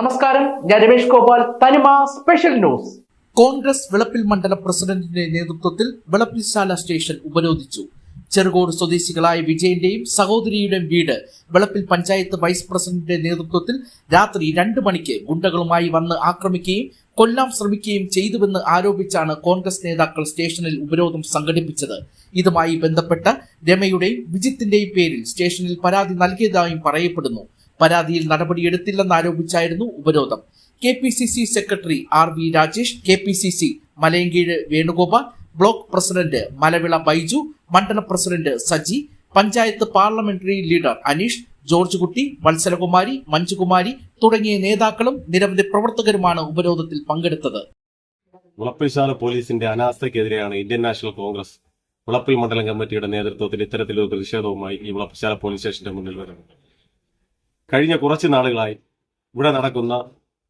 നമസ്കാരം ഞാൻ രമേഷ് ഗോപാൽ തനിമ സ്പെഷ്യൽ ന്യൂസ്. കോൺഗ്രസ് വിളപ്പിൽ മണ്ഡല പ്രസിഡന്റിന്റെ നേതൃത്വത്തിൽ വിളപ്പിൽശാല സ്റ്റേഷൻ ഉപരോധിച്ചു. ചെറുകോട് സ്വദേശികളായ വിജയന്റെയും സഹോദരിയുടെയും വീട് വിളപ്പിൽ പഞ്ചായത്ത് വൈസ് പ്രസിഡന്റിന്റെ നേതൃത്വത്തിൽ രാത്രി രണ്ട് മണിക്ക് ഗുണ്ടകളുമായി വന്ന് ആക്രമിക്കുകയും കൊല്ലാൻ ശ്രമിക്കുകയും ചെയ്തുവെന്ന് ആരോപിച്ചാണ് കോൺഗ്രസ് നേതാക്കൾ സ്റ്റേഷനിൽ ഉപരോധം സംഘടിപ്പിച്ചത്. ഇതുമായി ബന്ധപ്പെട്ട രമയുടെയും വിജിത്തിന്റെയും പേരിൽ സ്റ്റേഷനിൽ പരാതി നൽകിയതായും പറയപ്പെടുന്നു. പരാതിയിൽ നടപടിയെടുത്തില്ലെന്നാരോപിച്ചായിരുന്നു ഉപരോധം. K P C C secretary R V Rajesh K P C C Malayinkeezh Venugopal block president Malavila Baiju മണ്ഡല president Saji panchayat parliamentary leader Aneesh George Kutty Vatsalakumari Manjukumari തുടങ്ങിയ നേതാക്കളും നിരവധി പ്രവർത്തകരുമാണ് ഉപരോധത്തിൽ പങ്കെടുത്തത്. മുളപ്പിൽശാല പോലീസിന്റെ അനാസ്ഥയ്ക്കെതിരെയാണ് ഇന്ത്യൻ നാഷണൽ കോൺഗ്രസ് മുളപ്പിൽ മണ്ഡലം കമ്മിറ്റിയുടെ നേതൃത്വത്തിൽ ഇത്തരത്തിലൊരു പ്രതിഷേധവുമായി ഈ മുളപ്പിൽശാല പോലീസ് സ്റ്റേഷന്റെ മുന്നിൽ വരുന്നത്. കഴിഞ്ഞ കുറച്ച് നാളുകളായി ഇവിടെ നടക്കുന്ന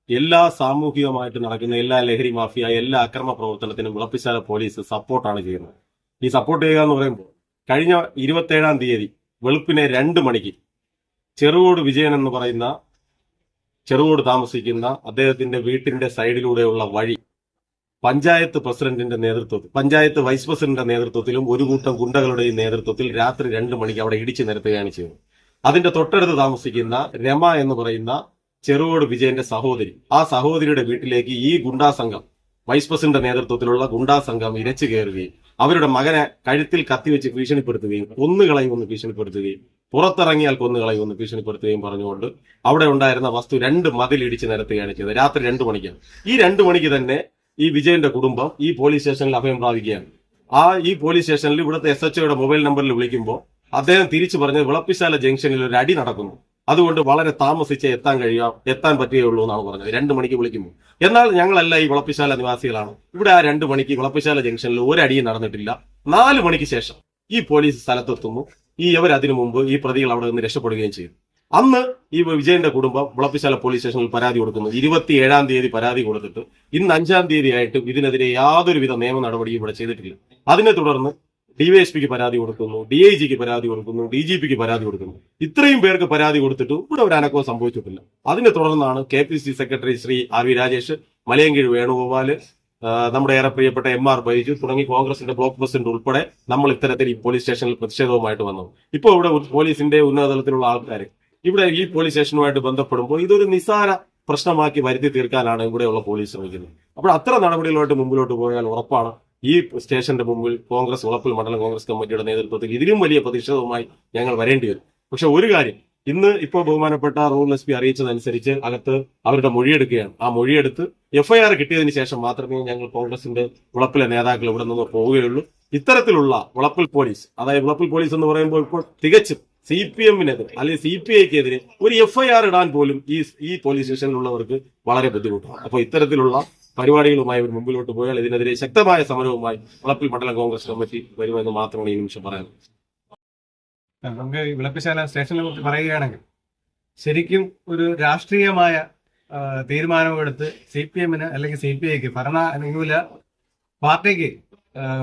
എല്ലാ സാമൂഹികമായിട്ട് നടക്കുന്ന എല്ലാ ലഹരി മാഫിയ എല്ലാ അക്രമ പ്രവർത്തനത്തിനും വിളപ്പിശാല പോലീസ് സപ്പോർട്ടാണ് ചെയ്യുന്നത്. ഈ സപ്പോർട്ട് ചെയ്യുക എന്ന് പറയുമ്പോൾ കഴിഞ്ഞ ഇരുപത്തേഴാം തീയതി വെളുപ്പിനെ രണ്ട് മണിക്ക് ചെറുകോട് വിജയൻ എന്ന് പറയുന്ന ചെറുകോട് താമസിക്കുന്ന അദ്ദേഹത്തിന്റെ വീട്ടിന്റെ സൈഡിലൂടെയുള്ള വഴി പഞ്ചായത്ത് പ്രസിഡന്റിന്റെ നേതൃത്വത്തിൽ പഞ്ചായത്ത് വൈസ് പ്രസിഡന്റിന്റെ നേതൃത്വത്തിലും ഒരു കൂട്ടം ഗുണ്ടകളുടെയും നേതൃത്വത്തിൽ രാത്രി രണ്ട് മണിക്ക് അവിടെ ഇടിച്ചു നിരത്തുകയാണ് ചെയ്തത്. അതിന്റെ തൊട്ടടുത്ത് താമസിക്കുന്ന രമ എന്ന് പറയുന്ന ചെറുകോട് വിജയന്റെ സഹോദരി. ആ സഹോദരിയുടെ വീട്ടിലേക്ക് ഈ ഗുണ്ടാ സംഘം വൈസ് പ്രസിഡന്റ് നേതൃത്വത്തിലുള്ള ഗുണ്ടാ സംഘം ഇരച്ചു കയറുകയും അവരുടെ മകനെ കഴുത്തിൽ കത്തിവെച്ച് ഭീഷണിപ്പെടുത്തുകയും കൊന്നുകളയുമെന്ന് ഭീഷണിപ്പെടുത്തുകയും പുറത്തിറങ്ങിയാൽ കൊന്നുകളയുമെന്ന് ഭീഷണിപ്പെടുത്തുകയും പറഞ്ഞുകൊണ്ട് അവിടെ ഉണ്ടായിരുന്ന വസ്തു രണ്ട് മതിൽ ഇടിച്ചു നിരത്തുകയാണ് ചെയ്തത്. രാത്രി രണ്ടു മണിക്കാണ് ഈ രണ്ടു മണിക്ക് തന്നെ ഈ വിജയന്റെ കുടുംബം ഈ പോലീസ് സ്റ്റേഷനിൽ അഭയം പ്രാപിക്കുകയാണ്. ആ ഈ പോലീസ് സ്റ്റേഷനിൽ ഇവിടുത്തെ എസ് മൊബൈൽ നമ്പറിൽ വിളിക്കുമ്പോൾ അദ്ദേഹം തിരിച്ചു പറഞ്ഞത് വിളപ്പിശാല ജംഗ്ഷനിൽ ഒരു അടി നടക്കുന്നു. അതുകൊണ്ട് വളരെ താമസിച്ച് എത്താൻ കഴിയാം എത്താൻ പറ്റുകയുള്ളൂ എന്നാണ് പറഞ്ഞത്. രണ്ട് മണിക്ക് വിളിക്കുമ്പോൾ എന്നാൽ ഞങ്ങളല്ല ഈ വിളപ്പിശാല നിവാസികളാണ്. ഇവിടെ ആ രണ്ട് മണിക്ക് വിളപ്പിശാല ജംഗ്ഷനിൽ ഒരടിയും നടന്നിട്ടില്ല. നാല് മണിക്ക് ശേഷം ഈ പോലീസ് സ്ഥലത്തെത്തുന്നു. ഈ ഇവർ അതിനു മുമ്പ് ഈ പ്രതികൾ അവിടെ നിന്ന് രക്ഷപ്പെടുകയും ചെയ്തു. അന്ന് ഈ വിജയന്റെ കുടുംബം വിളപ്പിശാല പോലീസ് സ്റ്റേഷനിൽ പരാതി കൊടുക്കുന്നു. ഇരുപത്തി ഏഴാം തീയതി പരാതി കൊടുത്തിട്ട് ഇന്ന് അഞ്ചാം തീയതി ആയിട്ടും ഇതിനെതിരെ യാതൊരുവിധ നിയമ നടപടിയും ഇവിടെ ചെയ്തിട്ടില്ല. അതിനെ തുടർന്ന് ഡിവൈഎസ്പിക്ക് പരാതി കൊടുക്കുന്നു ഡി ഐ ജിക്ക് പരാതി കൊടുക്കുന്നു ഡി ജി പിക്ക് പരാതി കൊടുക്കുന്നു. ഇത്രയും പേർക്ക് പരാതി കൊടുത്തിട്ടും ഇവിടെ ഒരു അനക്കവും സംഭവിച്ചിട്ടില്ല. അതിനെ തുടർന്നാണ് K P C secretary Shri R V Rajesh Malayinkeezh Venugopal നമ്മുടെ ഏറെ പ്രിയപ്പെട്ട എം ആർ ബൈജു തുടങ്ങി കോൺഗ്രസിന്റെ ബ്ലോക്ക് പ്രസിഡന്റ് ഉൾപ്പെടെ നമ്മൾ ഇത്തരത്തിൽ ഈ പോലീസ് സ്റ്റേഷനിൽ പ്രതിഷേധവുമായിട്ട് വന്നു. ഇപ്പോൾ ഇവിടെ പോലീസിന്റെ ഉന്നതതലത്തിലുള്ള ആൾക്കാർ ഇവിടെ ഈ പോലീസ് സ്റ്റേഷനുമായിട്ട് ബന്ധപ്പെടുമ്പോൾ ഇതൊരു നിസാര പ്രശ്നമാക്കി വരുത്തി തീർക്കാനാണ് ഇവിടെയുള്ള പോലീസ് ശ്രമിക്കുന്നത്. അപ്പോൾ അത്ര നടപടികളുമായിട്ട് മുമ്പിലോട്ട് പോയാൽ ഉറപ്പാണ്. ഈ സ്റ്റേഷന്റെ മുമ്പിൽ കോൺഗ്രസ് ഉളപ്പിൽ മണ്ഡലം കോൺഗ്രസ് കമ്മിറ്റിയുടെ നേതൃത്വത്തിൽ ഇതിലും വലിയ പ്രതിഷേധവുമായി ഞങ്ങൾ വരേണ്ടി വരും. പക്ഷെ ഒരു കാര്യം ഇന്ന് ഇപ്പോൾ ബഹുമാനപ്പെട്ട റൂറൽ എസ് പി അറിയിച്ചതനുസരിച്ച് അകത്ത് അവരുടെ മൊഴിയെടുക്കുകയാണ്. ആ മൊഴിയെടുത്ത് എഫ്ഐആർ കിട്ടിയതിന് ശേഷം മാത്രമേ ഞങ്ങൾ കോൺഗ്രസിന്റെ ഉളപ്പിലെ നേതാക്കൾ ഇവിടെ നിന്ന് പോവുകയുള്ളൂ. ഇത്തരത്തിലുള്ള ഉളപ്പിൽ പോലീസ് അതായത് ഉളപ്പിൽ പോലീസ് എന്ന് പറയുമ്പോൾ ഇപ്പോൾ തികച്ചും സി പി എമ്മിനെതിരെ അല്ലെങ്കിൽ സി പി ഐക്കെതിരെ ഒരു എഫ്ഐആർ ഇടാൻ പോലും ഈ ഈ പോലീസ് സ്റ്റേഷനിലുള്ളവർക്ക് വളരെ ബുദ്ധിമുട്ടാണ്. അപ്പോൾ ഇത്തരത്തിലുള്ള പരിപാടികളുമായി അവർ മുമ്പിലോട്ട് പോയാൽ ഇതിനെതിരെ ശക്തമായ സമരവുമായി വളപ്പിൽ മണ്ഡലം കോൺഗ്രസ് കമ്മിറ്റി വരുമെന്ന് മാത്രമാണ് ഈ നിമിഷം പറയാനുള്ളത് നമുക്ക് വിളപ്പിശാല സ്റ്റേഷനെ കുറിച്ച് പറയുകയാണെങ്കിൽ ശരിക്കും ഒരു രാഷ്ട്രീയമായ തീരുമാനമെടുത്ത് സി പി എമ്മിന് അല്ലെങ്കിൽ സി പി ഐക്ക് ഭരണ അനുകൂല പാർട്ടിക്ക്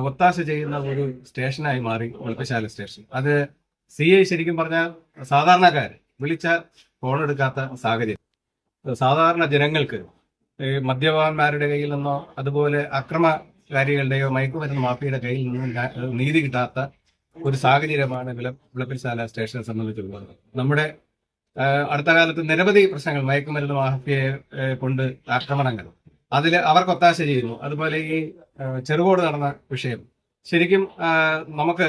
ഒത്താശ ചെയ്യുന്ന ഒരു സ്റ്റേഷനായി മാറി വിളപ്പിശാല സ്റ്റേഷൻ. അത് സി ഐ ശരിക്കും പറഞ്ഞാൽ സാധാരണക്കാർ വിളിച്ചാൽ ഫോൺ എടുക്കാത്ത സാഹചര്യം. സാധാരണ ജനങ്ങൾക്ക് ഈ മദ്യപാന്മാരുടെ കയ്യിൽ നിന്നോ അതുപോലെ അക്രമകാരികളുടെയോ മയക്കുമരുന്ന് മാഫിയുടെ കയ്യിൽ നിന്നും നീതി കിട്ടാത്ത ഒരു സാഹചര്യമാണ് വിള വിളപ്പിൽശാല സ്റ്റേഷനെ സംബന്ധിച്ചുള്ളത് നമ്മുടെ അടുത്ത കാലത്ത് നിരവധി പ്രശ്നങ്ങൾ മയക്കുമരുന്ന് മാഫിയെ കൊണ്ട് ആക്രമണങ്ങൾ. അതിൽ അവർക്ക് ഒത്താശ ചെയ്യുന്നു. അതുപോലെ ഈ ചെറുകോട് നടന്ന വിഷയം. ശരിക്കും നമുക്ക്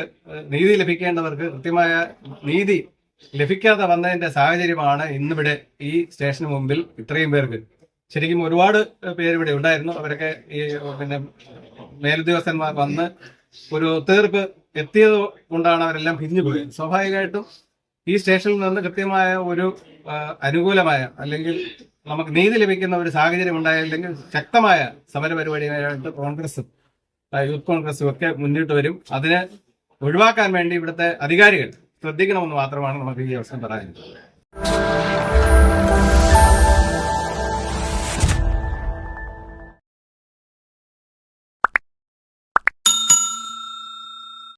നീതി ലഭിക്കേണ്ടവർക്ക് കൃത്യമായ നീതി ലഭിക്കാതെ വന്നതിന്റെ സാഹചര്യമാണ് ഇന്നിവിടെ ഈ സ്റ്റേഷന് മുമ്പിൽ ഇത്രയും പേർക്ക് ശരിക്കും ഒരുപാട് പേര് ഇവിടെ ഉണ്ടായിരുന്നു. അവരൊക്കെ ഈ പിന്നെ മേലുദ്യോഗസ്ഥന്മാർ വന്ന് ഒരു തീർപ്പ് എത്തിയത് കൊണ്ടാണ് അവരെല്ലാം പിരിഞ്ഞു പോയത്. സ്വാഭാവികമായിട്ടും ഈ സ്റ്റേഷനിൽ നിന്ന് കൃത്യമായ ഒരു അനുകൂലമായ അല്ലെങ്കിൽ നമുക്ക് നീതി ലഭിക്കുന്ന ഒരു സാഹചര്യം ഉണ്ടായില്ലെങ്കിൽ ശക്തമായ സമരപരിപാടികളായിട്ട് കോൺഗ്രസും യൂത്ത് കോൺഗ്രസും ഒക്കെ മുന്നിട്ട് വരും. അതിനെ ഒഴിവാക്കാൻ വേണ്ടി ഇവിടുത്തെ അധികാരികൾ ശ്രദ്ധിക്കണമെന്ന് മാത്രമാണ് നമുക്ക് ഈ അവസരം പറയാനുള്ളത്.